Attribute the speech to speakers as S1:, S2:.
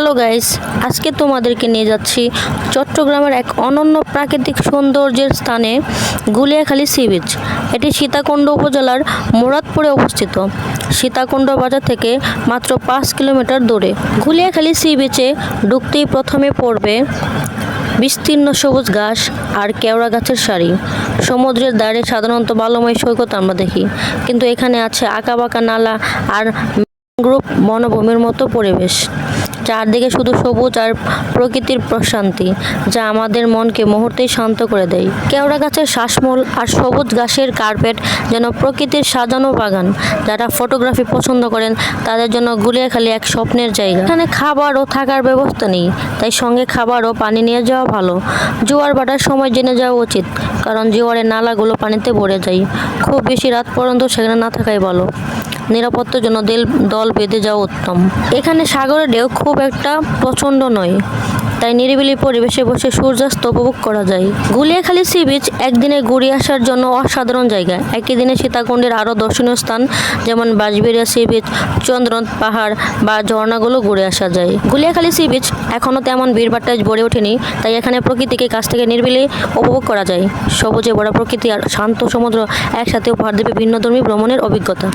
S1: Hello guys আজকে তোমাদেরকে নিয়ে যাচ্ছি চট্টগ্রামের এক অনন্য প্রাকৃতিক সৌন্দর্যের স্থানে গুলিয়াখালী সি বিচ এটি সীতাকুণ্ড উপজেলার মুরাদপুরে অবস্থিত। সীতাকুণ্ড বাজার থেকে মাত্র পাঁচ কিলোমিটার দূরে। গুলিয়াখালী সি বিচে ঢুকতেই প্রথমে পড়বে বিস্তীর্ণ সবুজ ঘাস আর কেওড়া গাছের সারি। সমুদ্রের ধারে সাধারণত বালুময় সৈকত আমরা দেখি। কিন্তু এখানে আছে আঁকাবাঁকা নালা আর গ্রুপ বনভূমির মতো পরিবেশ। চারদিকে শুধু সবুজ আর প্রকৃতির প্রশান্তি, যা আমাদের মনকে মুহূর্তেই শান্ত করে দেয়। কেওড়া গাছের শ্বাসমূল আর সবুজ ঘাসের কার্পেট যেন প্রকৃতির সাজানো বাগান, যারা ফটোগ্রাফি পছন্দ করেন, তাদের জন্য গুলিয়াখালী এক স্বপ্নের জায়গা। এখানে খাবার ও থাকার ব্যবস্থা নেই, তাই সঙ্গে খাবার ও পানি নিয়ে যাওয়া ভালো। জোয়ার ভাটার সময় জেনে যাওয়া উচিত, কারণ জোয়ারের নালাগুলো পানিতে ভরে যায়। খুব বেশি রাত পর্যন্ত সেখানে না থাকাই ভালো। নিরাপত্তার জন্য দেল দল বেঁধে যাওয়া উত্তম। এখানে সাগরের ঢেউ খুব একটা প্রচণ্ড নয়, তাই নিরিবিলি পরিবেশে বসে সূর্যাস্ত উপভোগ করা যায়। গুলিয়াখালী সি বিচ একদিনে ঘুরে আসার জন্য অসাধারণ জায়গা। একই দিনে সীতাকুণ্ডের আরও দর্শনীয় স্থান, যেমন বাঁশবেড়িয়া সি বিচ, চন্দ্রনাথ পাহাড় বা ঝর্ণাগুলো ঘুরে আসা যায়। গুলিয়াখালী সি বিচ এখনও তেমন ভিড়ভাট্টায় ভরে ওঠেনি, তাই এখানে প্রকৃতিকে কাছ থেকে নির্বিলি উপভোগ করা যায়। সবুজে ভরা প্রকৃতি আর শান্ত সমুদ্র একসাথে উপহার দেবে ভিন্নধর্মী ভ্রমণের অভিজ্ঞতা।